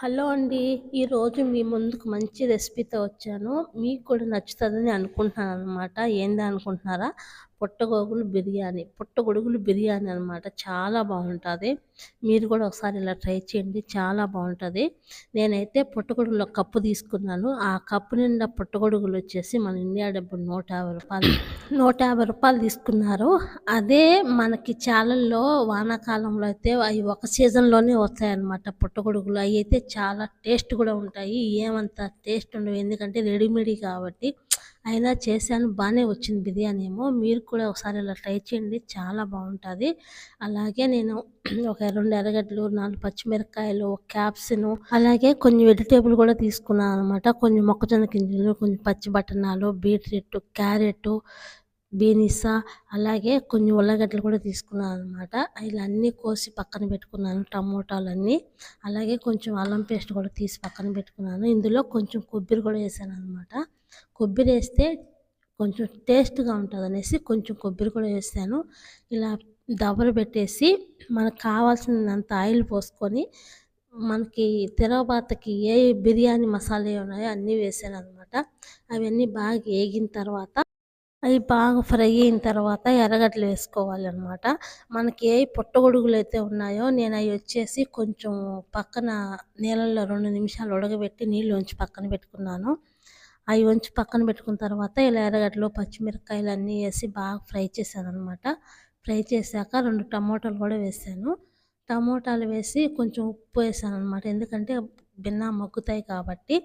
Hello అండి. ఈరోజు మీ ముందుకు మంచి రెసిపీతో వచ్చాను. మీకు కూడా నచ్చుతుందని అనుకుంటున్నాను అనమాట ఏంది అనుకుంటున్నారా? పుట్టగొడుగులు బిర్యానీ. పుట్టగొడుగులు బిర్యానీ అనమాట. చాలా బాగుంటుంది మీరు కూడా ఒకసారి ఇలా ట్రై చేయండి. చాలా బాగుంటుంది నేనైతే పుట్టగొడుగులో కప్పు తీసుకున్నాను. ఆ కప్పు నిండా పుట్టగొడుగులు వచ్చేసి మన ఇండియా డబ్బులు రూ. 150 రూ. 150 తీసుకున్నారు. అదే మనకి చాలల్లో వానాకాలంలో అయితే అవి ఒక సీజన్‌లోనే వస్తాయన్నమాట పుట్టగొడుగులు. అవి అయితే చాలా టేస్ట్ కూడా ఉంటాయి. ఏమంత టేస్ట్ ఉండవు. ఎందుకంటే రెడీమేడ్ కాబట్టి. అయినా చేశాను బాగానే వచ్చింది బిర్యానీ ఏమో. మీరు కూడా ఒకసారి ఇలా ట్రై చేయండి. చాలా బాగుంటుంది అలాగే నేను ఒక రెండు ఎర్రగడ్డలు, నాలుగు పచ్చిమిరపకాయలు, ఒక క్యాప్సిను అలాగే కొన్ని వెజిటేబుల్ కూడా తీసుకున్నాను అనమాట. కొన్ని మొక్కజొన్న గింజలు, కొన్ని పచ్చి బఠాణాలు, బీట్రూట్, క్యారెట్, బీనిస అలాగే కొన్ని ఉల్లగడ్డలు కూడా తీసుకున్నాను అనమాట. ఇలా అన్నీ కోసి పక్కన పెట్టుకున్నాను. టమోటాలన్నీ. అలాగే కొంచెం అల్లం పేస్ట్ కూడా తీసి పక్కన పెట్టుకున్నాను. ఇందులో కొంచెం కొబ్బరి కూడా వేసాను అనమాట కొబ్బరి వేస్తే కొంచెం టేస్ట్‌గా ఉంటదనేసి కొంచెం కొబ్బరి కూడా వేసాను. ఇలా దబర పెట్టేసి మనకు కావాల్సినంత ఆయిల్ పోసుకొని మనకి తిరగబాతకి ఏ బిర్యానీ మసాలా ఉన్నాయో అన్నీ వేసాను అనమాట అవన్నీ బాగా వేగిన తర్వాత అవి బాగా ఫ్రై అయిన తర్వాత ఎర్రగడ్డలు వేసుకోవాలనమాట. మనకి ఏ పుట్టగొడుగులు అయితే ఉన్నాయో నేను అవి వచ్చేసి కొంచెం పక్కన నీళ్ళల్లో రెండు నిమిషాలు ఉడకబెట్టి నీళ్ళు ఉంచి పక్కన పెట్టుకున్నాను. అవి వంచి పక్కన పెట్టుకున్న తర్వాత ఇలా ఎర్రగడ్డలు, పచ్చిమిరపకాయలు అన్నీ వేసి బాగా ఫ్రై చేశాననమాట. ఫ్రై చేశాక రెండు టమోటాలు కూడా వేసాను. టమోటాలు వేసి కొంచెం ఉప్పు వేసాను అనమాట ఎందుకంటే భిన్న మగ్గుతాయి కాబట్టి.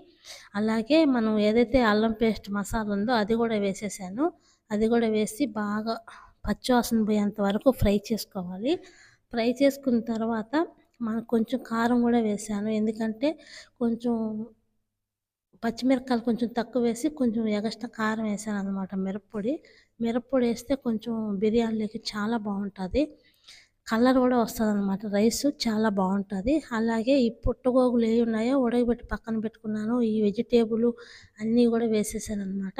అలాగే మనం ఏదైతే అల్లం పేస్ట్ మసాలా ఉందో అది కూడా వేసేసాను. అది కూడా వేసి బాగా పచ్చివాసన పోయేంత వరకు ఫ్రై చేసుకోవాలి. ఫ్రై చేసుకున్న తర్వాత మనకు కొంచెం కారం కూడా వేసాను. ఎందుకంటే కొంచెం పచ్చిమిరపకాయలు కొంచెం తక్కువ వేసి కొంచెం ఎగస్ట్రా కారం వేసాను అనమాట మిరప్పొడి. మిరప్పొడి వేస్తే కొంచెం బిర్యానీలోకి చాలా బాగుంటుంది కలర్ కూడా వస్తుంది అనమాట రైసు చాలా బాగుంటుంది అలాగే ఈ పుట్టగోగులు ఏవి ఉన్నాయో ఉడకబెట్టి పక్కన పెట్టుకున్నాను. ఈ వెజిటేబుల్ అన్నీ కూడా వేసేసాను అనమాట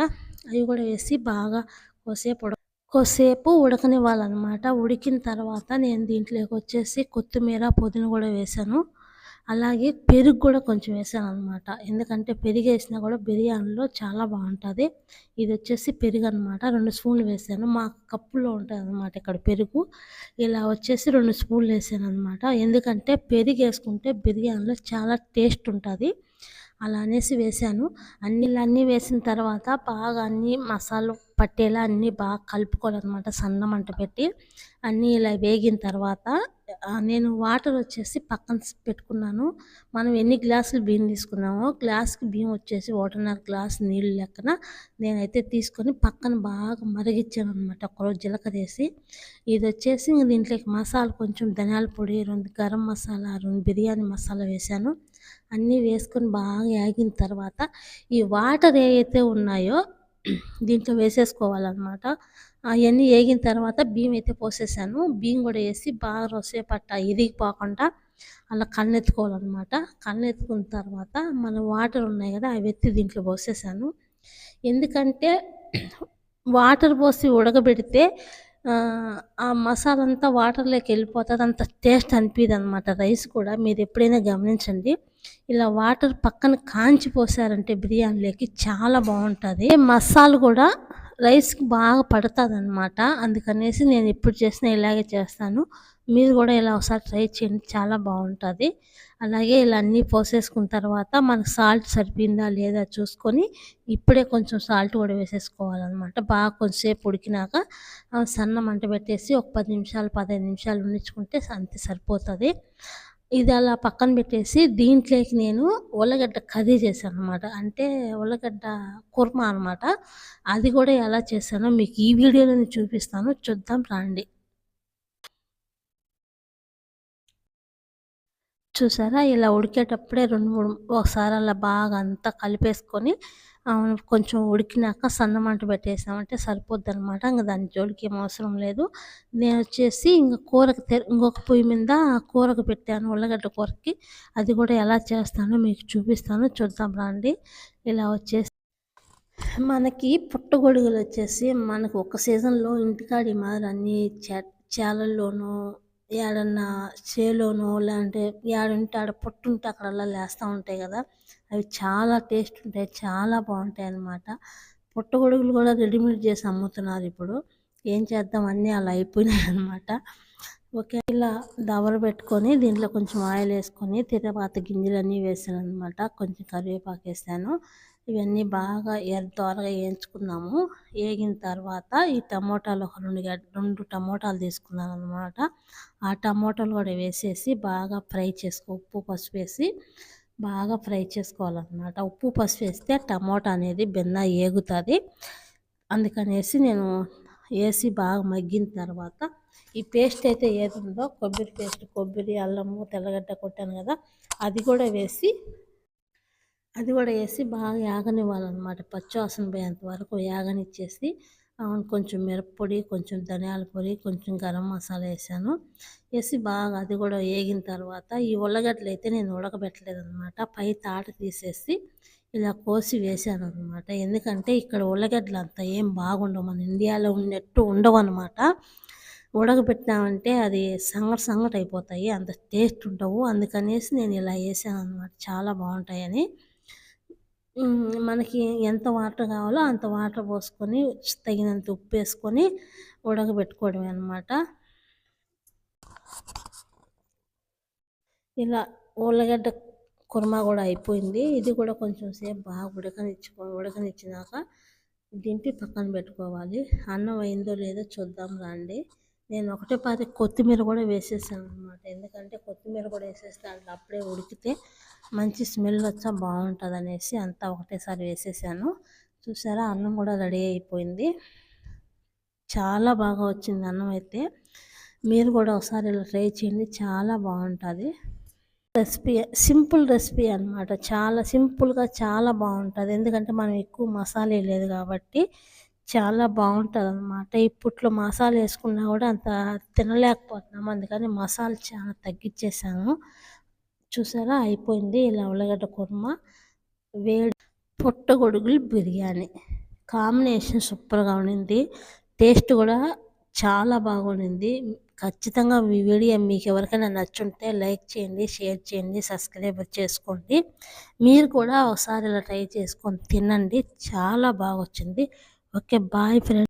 అవి కూడా వేసి బాగా కోసేపు ఉడక కొద్దిసేపు ఉడకనివ్వాలనమాట. ఉడికిన తర్వాత నేను దీంట్లోకి వచ్చేసి కొత్తిమీర, పుదీన కూడా వేసాను. అలాగే పెరుగు కూడా కొంచెం వేసాను అనమాట ఎందుకంటే పెరుగు వేసినా కూడా బిర్యానీలో చాలా బాగుంటుంది ఇది వచ్చేసి పెరుగు అనమాట. రెండు స్పూన్లు వేసాను. మా కప్పులో ఉంటదనమాట ఇక్కడ పెరుగు. ఇలా వచ్చేసి రెండు స్పూన్లు వేసాను అనమాట ఎందుకంటే పెరుగు వేసుకుంటే బిర్యానీలో చాలా టేస్ట్ ఉంటుంది అలా అనేసి వేసాను. అన్నీ అన్నీ వేసిన తర్వాత బాగా అన్నీ మసాలా పట్టేలా అన్నీ బాగా కలుపుకోవాలన్నమాట సన్న మంట పెట్టి. అన్నీ ఇలా వేగిన తర్వాత నేను వాటర్ వచ్చేసి పక్కన పెట్టుకున్నాను. మనం ఎన్ని గ్లాసులు బియ్యం తీసుకున్నామో గ్లాస్‌కి బియ్యం వచ్చేసి 1.5 గ్లాస్ నీళ్ళు లెక్కన నేనైతే తీసుకొని పక్కన బాగా మరిగిచ్చాననమాట. ఒకరోజు జీలకర్ర వేసి. ఇది వచ్చేసి దీంట్లోకి మసాలా కొంచెం ధనియాల పొడి, రెండు గరం మసాలా, రెండు బిర్యానీ మసాలా వేసాను. అన్నీ వేసుకొని బాగా ఏగిన తర్వాత ఈ వాటర్ ఏవైతే ఉన్నాయో దీంట్లో వేసేసుకోవాలన్నమాట అవన్నీ ఏగిన తర్వాత బియ్యం అయితే పోసేసాను. బియ్యం కూడా వేసి బాగా రోసేపు అట్టా ఇరిగిపోకుండా అలా కళ్ళెత్తుకోవాలన్నమాట కన్నెత్తుకున్న తర్వాత మన వాటర్ ఉన్నాయి కదా! అవి ఎత్తి దీంట్లో పోసేసాను. ఎందుకంటే వాటర్ పోసి ఉడకబెడితే ఆ మసాలా అంతా వాటర్‌లోకి వెళ్ళిపోతుంది అంత టేస్ట్ అనిపియదనమాట రైస్ కూడా. మీరు ఎప్పుడైనా గమనించండి. ఇలా వాటర్ పక్కన కాంచి పోసారంటే బిర్యానీలోకి చాలా బాగుంటుంది మసాలా కూడా రైస్‌కి బాగా పడతదనమాట. అందుకనేసి నేను ఎప్పుడు చేసినా ఇలాగే చేస్తాను. మీరు కూడా ఇలా ఒకసారి ట్రై చేయండి. చాలా బాగుంటుంది అలాగే ఇలా అన్నీ పోసేసుకున్న తర్వాత మనకు సాల్ట్ సరిపోయిందా లేదా చూసుకొని ఇప్పుడే కొంచెం సాల్ట్ కూడా వేసేసుకోవాలనమాట. బాగా కొంచెంసేపు ఉడికినాక సన్న మంట పెట్టేసి ఒక పది నిమిషాలు, 15 నిమిషాలు ఉండించుకుంటే అంతే సరిపోతుంది ఇది అలా పక్కన పెట్టేసి దీంట్లోకి నేను ఉల్లగడ్డ కర్రీ చేశాను అనమాట అంటే ఉల్లగడ్డ కుర్మా అనమాట. అది కూడా ఎలా చేశానో మీకు ఈ వీడియోలోనే చూపిస్తాను. చూద్దాం రండి. చూసారా? ఇలా ఉడికేటప్పుడే 2, 3 ఒకసారి అలా బాగా అంతా కలిపేసుకొని కొంచెం ఉడికినాక సన్నమంట పెట్టేసామంటే పెట్టేసామంటే సరిపోద్దనమాట. ఇంక దాని జోలికి ఏం అవసరం లేదు. నేనొచ్చేసి ఇంకా కూరకు తె ఇంకొక పొయ్యి మీద కూరకు పెట్టాను ఉల్లగడ్డ కూరకి. అది కూడా ఎలా చేస్తానో మీకు చూపిస్తాను. చూద్దాం రండి. ఇలా వచ్చేసి మనకి పుట్టగొడుగులు వచ్చేసి మనకు ఒక సీజన్‌లో ఇంటికాడి మాదిరి అన్ని చే చేలల్లోనూ ఏడన్నా చేలోనో లేదంటే ఏడుంటే ఆడ పొట్టుంటే అక్కడల్లా లేస్తూ ఉంటాయి కదా అవి చాలా టేస్ట్ ఉంటాయి చాలా బాగుంటాయి అన్నమాట. పుట్టగొడుగులు కూడా రెడీమేడ్ చేసి అమ్ముతున్నారు ఇప్పుడు. ఏం చేద్దాం అన్నీ అలా అయిపోయినాయి అనమాట ఒకే ఇలా దవర పెట్టుకొని దీంట్లో కొంచెం ఆయిల్ వేసుకొని తిరపాత గింజలన్నీ వేసాను అనమాట కొంచెం కరివేపాకు వేసాను. ఇవన్నీ బాగా త్వరగా వేయించుకున్నాము. వేగిన తర్వాత ఈ టమోటాలు ఒక రెండు రెండు టమోటాలు తీసుకున్నాను అనమాట ఆ టమోటాలు కూడా వేసేసి బాగా ఫ్రై చేసుకో ఉప్పు పసుపు వేసి బాగా ఫ్రై చేసుకోవాలన్నమాట. ఉప్పు పసుపు వేస్తే టమోటా అనేది బెన్న ఏగుతుంది. అందుకనేసి నేను వేసి బాగా మగ్గిన తర్వాత ఈ పేస్ట్ అయితే ఏది ఉందో కొబ్బరి పేస్ట్ కొబ్బరి అల్లము తెల్లగడ్డ కొట్టాను కదా అది కూడా వేసి అది కూడా వేసి బాగా యాగనివ్వాలన్నమాట. పచ్చివాసన పోయేంత వరకు యాగనిచ్చేసి కొంచెం మిరప్పొడి కొంచెం ధనియాల పొడి కొంచెం గరం మసాలా వేసాను. వేసి బాగా అది కూడా వేగిన తర్వాత ఈ ఉల్లగడ్డలు అయితే నేను ఉడకబెట్టలేదు అనమాట పై తాట తీసేసి ఇలా కోసి వేసాను అనమాట ఎందుకంటే ఇక్కడ ఉల్లగడ్డలు అంత ఏం బాగుండవు. మన ఇండియాలో ఉన్నట్టు ఉండవు అనమాట ఉడకబెట్టినామంటే అది సంగటి సంగటి అయిపోతాయి. అంత టేస్ట్ ఉండవు. అందుకనేసి నేను ఇలా వేసాను అనమాట చాలా బాగుంటాయని. మనకి ఎంత వాటర్ కావాలో అంత వాటర్ పోసుకొని తగినంత ఉప్పు వేసుకొని ఉడకబెట్టుకోవడమే అనమాట ఇలా ఉల్లగడ్డ కుర్మా కూడా అయిపోయింది. ఇది కూడా కొంచెం సేపు బాగా ఉడకనిచ్చుకో ఉడకనిచ్చినాక దింపి పక్కన పెట్టుకోవాలి. అన్నం అయిందో లేదో చూద్దాం రండి. నేను ఒకటే పాతి కొత్తిమీర కూడా వేసేసాను అనమాట ఎందుకంటే కొత్తిమీర కూడా వేసేస్తే అందులో అప్పుడే ఉడికితే మంచి స్మెల్ వచ్చా బాగుంటుంది అనేసి అంతా ఒకటేసారి వేసేసాను. చూసారా అన్నం కూడా రెడీ అయిపోయింది. చాలా బాగా వచ్చింది అన్నం అయితే. మీరు కూడా ఒకసారి ఇలా ట్రై చేయండి చాలా బాగుంటుంది. రెసిపీ సింపుల్ రెసిపీ అనమాట చాలా సింపుల్గా చాలా బాగుంటుంది. ఎందుకంటే మనం ఎక్కువ మసాలా లేదు కాబట్టి చాలా బాగుంటుంది అనమాట ఇప్పట్లో మసాలా వేసుకున్నా కూడా అంత తినలేకపోతున్నాము అందుకని మసాలా చాలా తగ్గించేసాను చూసారా? అయిపోయింది ఇలా ఉల్లగడ్డ కుర్మ వేడి పుట్టగొడుగులు బిర్యానీ. కాంబినేషన్ సూపర్గా ఉండింది. టేస్ట్ కూడా చాలా బాగుండింది. ఖచ్చితంగా మీ వీడియో మీకు ఎవరికైనా నచ్చుంటే లైక్ చేయండి షేర్ చేయండి సబ్స్క్రైబ్ చేసుకోండి. మీరు కూడా ఒకసారి ఇలా ట్రై చేసుకొని తినండి. చాలా బాగా వచ్చింది ఓకే బాయ్ ఫ్రెండ్